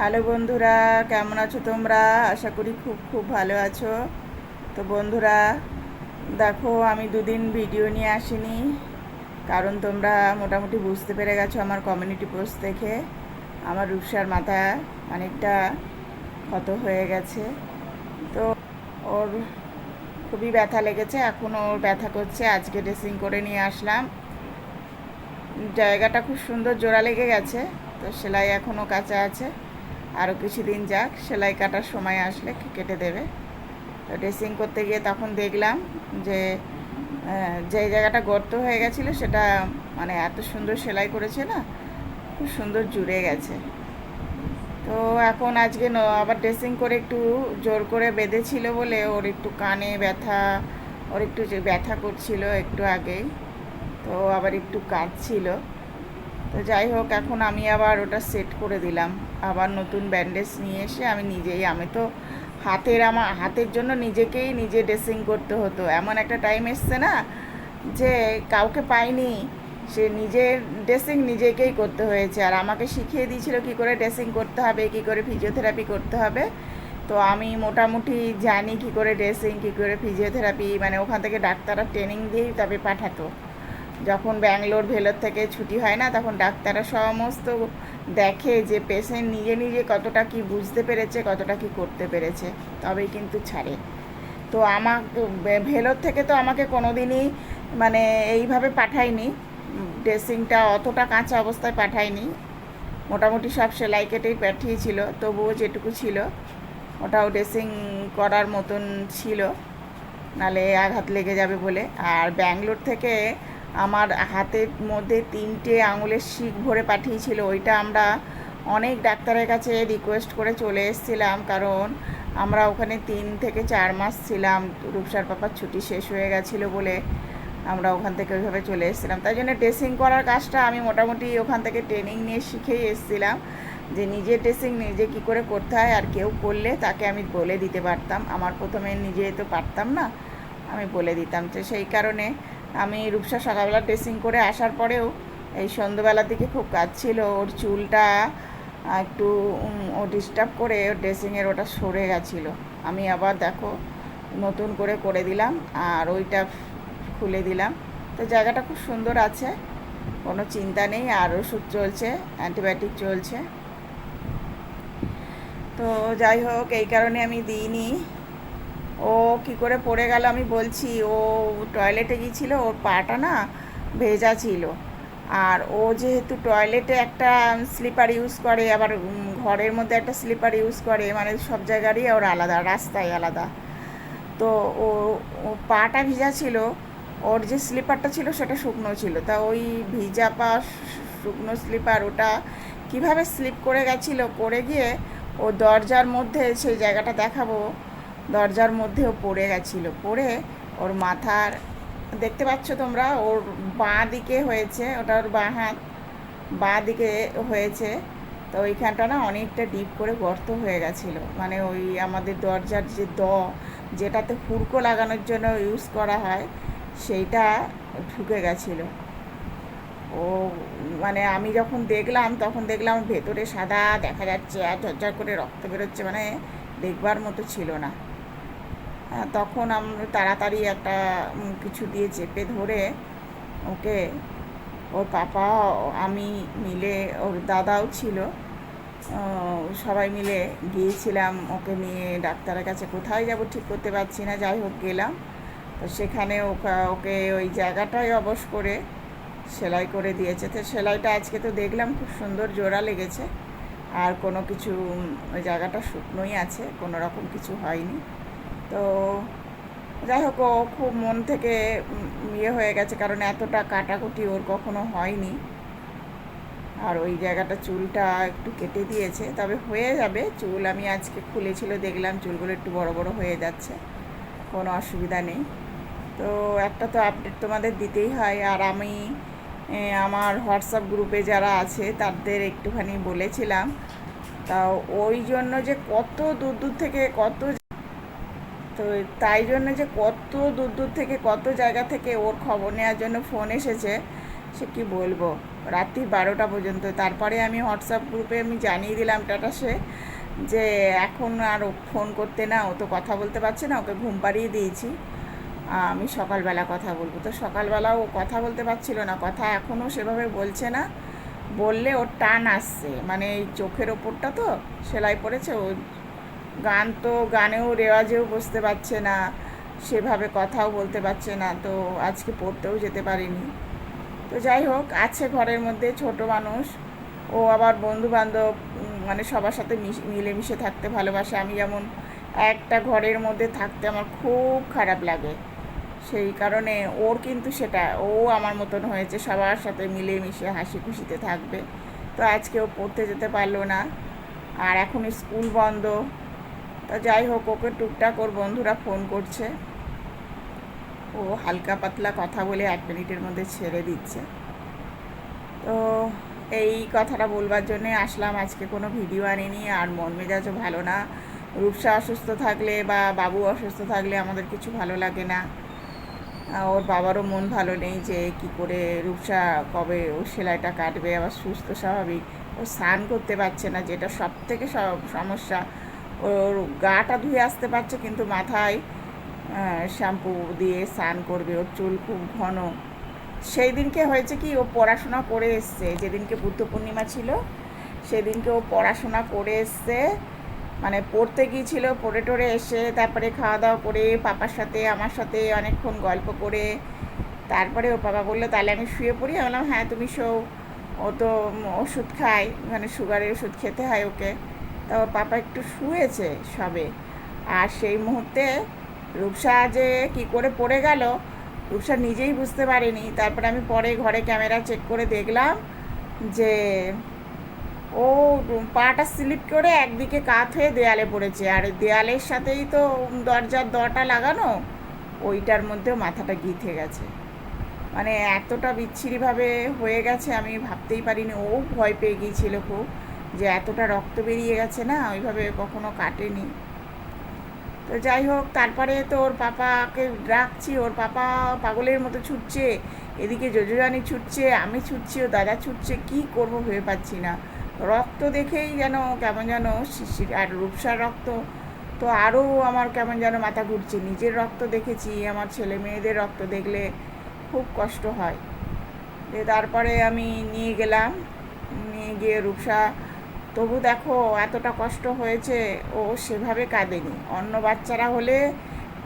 Hello বন্ধুরা, কেমন আছো তোমরা? আশা করি খুব খুব ভালো আছো। তো বন্ধুরা, দেখো, আমি দুদিন ভিডিও নিয়ে আসিনি, কারণ তোমরা মোটামুটি বুঝতে পেরে গেছো আমার কমিউনিটি পোস্ট দেখে। আমার রূপসার মাথা অনেকটা ক্ষত হয়ে গেছে। তো ওর খুবই ব্যথা লেগেছে, এখন ওর ব্যথা করছে, আজকে ড্রেসিং করে নিয়ে আসলাম। জায়গাটা খুব সুন্দর জোড়া লেগে গেছে, তো সেলাই এখনও কাঁচা আছে। আরও কিছুদিন যাক, সেলাই কাটার সময় আসলে কেটে দেবে। তো ড্রেসিং করতে গিয়ে তখন দেখলাম যে যে জায়গাটা গর্ত হয়ে গেছিল সেটা মানে এত সুন্দর সেলাই করেছে না, খুব সুন্দর জুড়ে গেছে। তো এখন আজকে আবার ড্রেসিং করে একটু জোর করে বেঁধেছিল বলে ওর একটু কানে ব্যথা, ওর একটু যে ব্যথা করছিল একটু আগেই, তো আবার একটু কাঁদছিল। তো যাই হোক, এখন আমি আবার ওটা সেট করে দিলাম। আবার নতুন ব্যান্ডেজ নিয়ে এসে আমি নিজেই, আমি তো হাতের আমার হাতের জন্য নিজেকেই নিজে ড্রেসিং করতে হতো। এমন একটা টাইম এসছে না যে কাউকে পাইনি, সে নিজের ড্রেসিং নিজেকেই করতে হয়েছে। আর আমাকে শিখিয়ে দিয়েছিল কী করে ড্রেসিং করতে হবে, কী করে ফিজিওথেরাপি করতে হবে। তো আমি মোটামুটি জানি কী করে ড্রেসিং, কী করে ফিজিওথেরাপি মানে ওখান থেকে ডাক্তাররা ট্রেনিং দিয়েই তবে পাঠাতো। যখন ব্যাঙ্গালোর, ভেলোর থেকে ছুটি হয় না, তখন ডাক্তাররা সমস্ত দেখে যে পেশেন্ট নিজে নিজে কতটা কি বুঝতে পেরেছে, কতটা কি করতে পেরেছে, তবেই কিন্তু ছাড়ে। তো আমার ভেলোর থেকে তো আমাকে কোনো দিনই মানে এইভাবে পাঠায়নি। ড্রেসিংটা অতটা কাঁচা অবস্থায় পাঠায়নি। মোটামুটি সব সেলাই কেটেই পাঠিয়েছিল, তবুও যেটুকু ছিল, ওটাও ড্রেসিং করার মতন ছিল। নালে আঘাত লেগে যাবে বলে। আর ব্যাঙ্গালোর থেকে আমার হাতের মধ্যে তিনটে আঙুলের শিক ভরে পাঠিয়েছিল। ওইটা আমরা অনেক ডাক্তারের কাছে রিকোয়েস্ট করে চলে এসেছিলাম, কারণ আমরা ওখানে তিন থেকে চার মাস ছিলাম। রূপসার পাপার ছুটি শেষ হয়ে গেছিল বলে আমরা ওখান থেকে ওইভাবে চলে এসেছিলাম। তাই জন্য ড্রেসিং করার কাজটা আমি মোটামুটি ওখান থেকে ট্রেনিং নিয়ে শিখেই এসেছিলাম, যে নিজে ড্রেসিং নিজে কী করে করতে হয় আর কেউ করলে তাকে আমি বলে দিতে পারতাম। আমার প্রথমে নিজে তো পারতাম না, আমি বলে দিতাম। তো সেই কারণে আমি রূপসা সকালবেলা ড্রেসিং করে আসার পরেও এই সন্ধ্যেবেলার থেকে খুব কাজ ছিল ওর চুলটা একটু ও ডিস্টার্ব করে ওর ড্রেসিংয়ের ওটা সরে গেছিল। আমি আবার দেখো, নতুন করে করে দিলাম আর ওইটা খুলে দিলাম। তো জায়গাটা খুব সুন্দর আছে, কোনো চিন্তা নেই, আর ওষুধ চলছে অ্যান্টিবায়োটিক চলছে। তো যাই হোক, এই কারণে আমি দিইনি। ও কি করে পড়ে গেল, আমি বলছি, ও টয়লেটে গিয়েছিল, ওর পাটা না ভেজা ছিল। আর ও যেহেতু টয়লেটে একটা স্লিপার ইউজ করে, আবার ঘরের মধ্যে একটা স্লিপার ইউজ করে মানে সব জায়গারই ওর আলাদা, রাস্তায় আলাদা। তো ও পাটা ভিজা ছিল, ওর যে স্লিপারটা ছিল সেটা শুকনো ছিল। তা ওই ভিজা পা শুকনো স্লিপার ওটা কীভাবে স্লিপ করে গেছিল, করে গিয়ে ও দরজার মধ্যে সেই জায়গাটা দেখাবো। দরজার মধ্যেও পড়ে গেছিল। পড়ে ওর মাথার দেখতে পাচ্ছ তোমরা ওর বাঁ দিকে হয়েছে ওটা ওর বাঁ হাত বাঁ দিকে হয়েছে। তো ওইখানটা না অনেকটা ডিপ করে গর্ত হয়ে গেছিল। মানে ওই আমাদের দরজার যে দ যেটাতে হুড়কো লাগানোর জন্য ইউজ করা হয় সেইটা ঢুকে গেছিল। ও মানে আমি যখন দেখলাম তখন দেখলাম ভেতরে সাদা দেখা যাচ্ছে আর ঝরঝর করে রক্ত বেরোচ্ছে মানে দেখবার মতো ছিল না। হ্যাঁ, তখন আমরা তাড়াতাড়ি একটা কিছু দিয়ে চেপে ধরে ওকে, ওর পাপা, আমি মিলে, ওর দাদাও ছিল সবাই মিলে গিয়েছিলাম ওকে নিয়ে ডাক্তারের কাছে। কোথায় যাব ঠিক করতে পারছি না, যাই হোক গেলাম। তো সেখানে ওকে ওকে ওই জায়গাটাই অবশ করে সেলাই করে দিয়েছে। তো সেলাইটা আজকে তো দেখলাম খুব সুন্দর জোড়া লেগেছে। আর কোনো কিছু ওই জায়গাটা শুকনোই আছে, কোনো রকম কিছু হয়নি। তো যাই হোক, ও খুব মন থেকে ইয়ে হয়ে গেছে কারণ এতটা কাটাকুটি ওর কখনো হয়নি। আর ওই জায়গাটা চুলটা একটু কেটে দিয়েছে। তবে হয়ে যাবে, চুল আমি আজকে খুলেছিল, দেখলাম চুলগুলো একটু বড় বড় হয়ে যাচ্ছে। কোনো অসুবিধা নেই। তো একটা তো আপডেট তোমাদের দিতেই হয়। আর আমি আমার হোয়াটসঅ্যাপ গ্রুপে যারা আছে, তাদের একটুখানি বলেছিলাম। তা ওই জন্য যে কত দূর দূর থেকে কত তো তাই জন্য যে কত দূর দূর থেকে, কত জায়গা থেকে ওর খবর নেওয়ার জন্য ফোন এসেছে, সে কি বলব? রাত্রি বারোটা পর্যন্ত। তারপরে আমি হোয়াটসঅ্যাপ গ্রুপে আমি জানিয়ে দিলাম টাটা সে, যে এখন আর ফোন করতে না, ও তো কথা বলতে পারছে না, ওকে ঘুম পাড়িয়ে দিয়েছি। আমি সকালবেলা কথা বলব। তো সকালবেলা ও কথা বলতে পারছিল না, কথা এখনও সেভাবে বলছে না। বললে ওর টান আসছে মানে এই চোখের ওপরটা তো সেলাই পড়েছে, ও গান তো গানেও রেওয়াজেও বসতে পারছে না, সেভাবে কথাও বলতে পারছে না, তো আজকে পড়তেও যেতে পারিনি। তো যাই হোক, আছে ঘরের মধ্যে ছোট মানুষ, ও আবার বন্ধু বান্ধব মানে সবার সাথে মিশ- মিলেমিশে থাকতে ভালোবাসে। আমি যেমন একটা ঘরের মধ্যে থাকতে আমার খুব খারাপ লাগে। সেই কারণে ওর কিন্তু সেটা, ও আমার মতন হয়েছে, সবার সাথে মিলেমিশে হাসি খুশিতে থাকবে। তো আজকে ও পড়তে যেতে পারল না। আর এখন স্কুল বন্ধ তা যাই হোক, ওকে টুকটাক ওর বন্ধুরা ফোন করছে। ও হালকা পাতলা কথা বলে এক মিনিটের মধ্যে ছেড়ে দিচ্ছে। তো এই কথাটা বলবার জন্যে আসলাম। আজকে কোনো ভিডিও আনিনি, আর মন মেজাজও ভালো না। রূপসা অসুস্থ থাকলে বা বাবু অসুস্থ থাকলে আমাদের কিছু ভালো লাগে না। ওর বাবারও মন ভালো নেই যে কি করে রূপসা কবে ও সেলাইটা কাটবে। আবার সুস্থ স্বাভাবিক। ও স্নান করতে পারছে না, যেটা সব থেকে সমস্যা। ওর গাটা ধুয়ে আসতে পারছে, কিন্তু মাথায় শ্যাম্পু দিয়ে স্নান করবে। ওর চুল খুব ঘন। সেই দিনকে হয়েছে কি, ও পড়াশোনা করে এসছে। যেদিনকে বুদ্ধ পূর্ণিমা ছিল, সেদিনকে ও পড়াশোনা করে এসছে। মানে পড়তে গিয়েছিল, পড়ে টড়ে এসে তারপরে খাওয়া দাওয়া করে, পাপার সাথে, আমার সাথে অনেকক্ষণ গল্প করে, তারপরে ও পাপা বলল, তাহলে আমি শুয়ে পড়ি? আমি বললাম হ্যাঁ তুমি শো। ও তো ওষুধ খায় মানে সুগারের ওষুধ খেতে হয় ওকে। তা পাপা একটু শুয়েছে সবে। আর সেই মুহূর্তে রূপসা যে কি করে পড়ে গেল, রূপসা নিজেই বুঝতে পারেনি। তারপরে আমি পরে ঘরে ক্যামেরা চেক করে দেখলাম যে ও পাটা স্লিপ করে একদিকে কাত হয়ে দেয়ালে পড়েছে। আর দেয়ালের সাথেই তো দরজার দরটা লাগানো, ওইটার মধ্যেও মাথাটা গিথে গেছে। মানে এতটা বিচ্ছিরিভাবে হয়ে গেছে আমি ভাবতেই পারিনি। ও ভয় পেয়ে গিয়েছিল খুব। যে এতটা রক্ত বেরিয়ে গেছে না, ওইভাবে কখনো কাটেনি। তো যাই হোক, তারপরে তো ওর পাপাকে ডাকছি, ওর পাপা পাগলের মতো ছুটছে, এদিকে যোজরানি ছুটছে, আমি ছুটছি, ও দাদা ছুটছে, কি করব ভেবে পাচ্ছি না। রক্ত দেখেই যেন কেমন যেন শিশির আর রূপসার রক্ত, তো আরও আমার কেমন যেন মাথা ঘুরছে। নিজের রক্ত দেখেছি, আমার ছেলে মেয়েদের রক্ত দেখলে খুব কষ্ট হয়। তারপরে আমি নিয়ে গেলাম, নিয়ে গিয়ে রূপসা তবু দেখো, এতটা কষ্ট হয়েছে, ও সেভাবে কাঁদেনি। অন্য বাচ্চারা হলে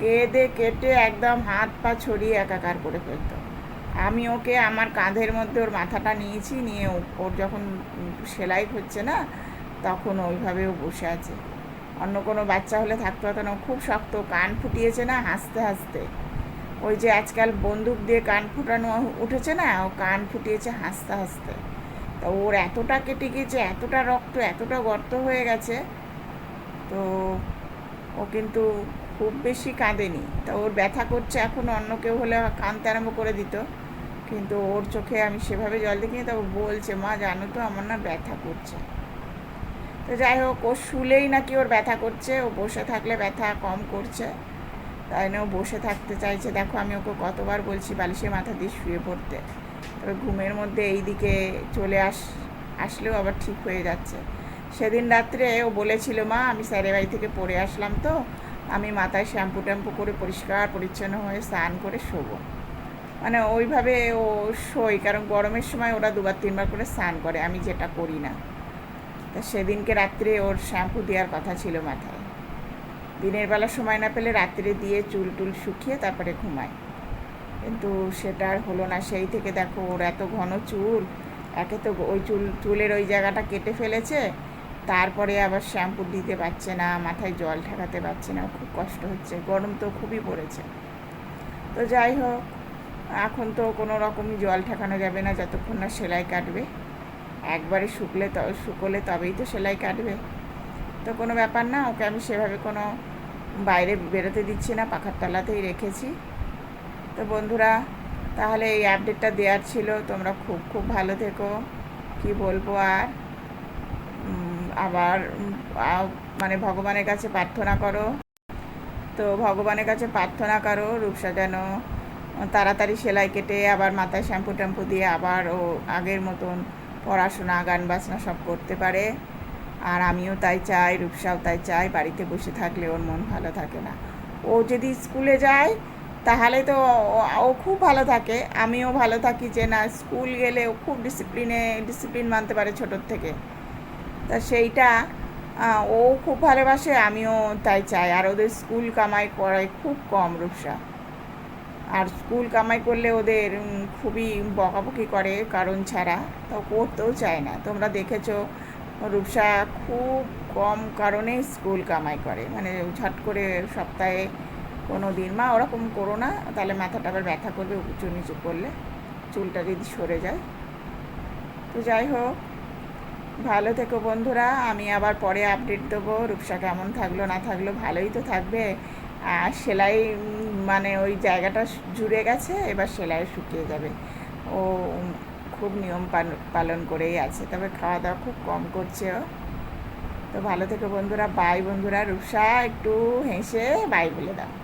কেঁদে কেটে একদম হাত পা ছড়িয়ে একাকার করে ফেলতো। আমি ওকে আমার কাঁধের মধ্যে ওর মাথাটা নিয়েছি, নিয়ে ওর যখন সেলাই হচ্ছে না, তখন ওইভাবে ও বসে আছে। অন্য কোনো বাচ্চা হলে থাকতে হতো না খুব শক্ত, কান ফুটিয়েছে না, হাসতে হাসতে। ওই যে আজকাল বন্দুক দিয়ে কান ফুটানো উঠেছে না, ও কান ফুটিয়েছে, হাসতে হাসতে। তা ওর এতটা কেটে গিয়েছে এতটা রক্ত, এতটা গর্ত হয়ে গেছে, তো ও কিন্তু খুব বেশি কাঁদেনি। তা ওর ব্যথা করছে এখন, অন্য কেউ হলে কাঁদতে আরম্ভ করে দিত। কিন্তু ওর চোখে আমি সেভাবে জল দেখিনি, তা ও বলছে, মা, জানো তো আমার না ব্যথা করছে। তো যাই হোক, ও শুলেই নাকি ওর ব্যথা করছে, ও বসে থাকলে ব্যথা কম করছে। তাই না, ও বসে থাকতে চাইছে। দেখো, আমি ওকে কতবার বলছি বালিশে মাথা দিয়ে শুয়ে পড়তে। তবে ঘুমের মধ্যে এই দিকে চলে আস, আসলেও আবার ঠিক হয়ে যাচ্ছে। সেদিন রাত্রে ও বলেছিল, মা, আমি স্যারের বাড়ি থেকে পড়ে আসলাম তো। আমি মাথায় শ্যাম্পু ট্যাম্পু করে পরিষ্কার, পরিচ্ছন্ন হয়ে স্নান করে শোবো। মানে ওইভাবে ও শোয়, কারণ গরমের সময় ওরা দুবার, তিনবার করে স্নান করে, আমি যেটা করি না। তা সেদিনকে রাত্রে ওর শ্যাম্পু দেওয়ার কথা ছিল মাথায়। দিনের বেলা সময় না পেলে রাত্রে দিয়ে চুল টুল শুকিয়ে তারপরে ঘুমায়। কিন্তু সেটা আর হলো না। সেই থেকে দেখো ওর এত ঘন চুল, একে তো ওই চুল, চুলের ওই জায়গাটা কেটে ফেলেছে। তারপরে আবার শ্যাম্পু দিতে পারছে না, মাথায় জল ঠেকাতে পারছে না, খুব কষ্ট হচ্ছে, গরম তো খুবই পড়েছে। তো যাই হোক, এখন তো কোনো রকমই জল ঠেকানো যাবে না, যতক্ষণ না সেলাই কাটবে। একবারে শুকলে ত, শুকোলে তবেই তো সেলাই কাটবে। তো কোনো ব্যাপার না, ওকে আমি সেভাবে কোনো বাইরে বেরোতে দিচ্ছি না, পাখার তলাতেই রেখেছি। তো বন্ধুরা, তাহলে এই আপডেটটা দেওয়ার ছিল। তোমরা খুব খুব ভালো থেকো। কি বলব আর? আবার মানে ভগবানের কাছে প্রার্থনা করো। তো ভগবানের কাছে প্রার্থনা করো, রূপসা যেন তাড়াতাড়ি সেলাই কেটে আবার মাথায় শ্যাম্পু ট্যাম্পু দিয়ে আবার ও আগের মতন পড়াশোনা, গান বাজনা সব করতে পারে। আর আমিও তাই চাই, রূপসাও তাই চাই, বাড়িতে বসে থাকলে ওর মন ভালো থাকে না। ও যদি স্কুলে যায় তাহলে তো ও- খুব ভালো থাকে। আমিও ভালো থাকি যে না, স্কুল গেলে ও খুব ডিসিপ্লিনে ডিসিপ্লিন মানতে পারে ছোটোর থেকে। তা সেইটা ও খুব ভালোবাসে, আমিও তাই চাই। আর ওদের স্কুল কামাই করে খুব কম, রূপসা। আর স্কুল কামাই করলে ওদের খুবই বকাবকি করে কারণ ছাড়া। তো করতেও চায় না। তোমরা দেখেছ, রূপসা খুব কম কারণে স্কুল কামাই করে। মানে ঝট করে সপ্তাহে কোনো দিন। মা, ওরকম করো না, তাহলে মাথাটা আবার ব্যথা করবে, উঁচু নিচু করলে চুলটা যদি সরে যায়। তো যাই হোক, ভালো থেকো বন্ধুরা, আমি আবার পরে আপডেট দেবো, রূপসা কেমন থাকল, না থাকল, ভালোই তো থাকবে। আর সেলাই মানে ওই জায়গাটা জুড়ে গেছে, এবার সেলাই শুকিয়ে যাবে। ও খুব নিয়ম পাল- পালন করেই আছে, তবে খাওয়া দাওয়া খুব কম করছে ও। তো ভালো থেকো বন্ধুরা বাই বন্ধুরা, রূপসা, একটু হেসে বাই বলে দাও।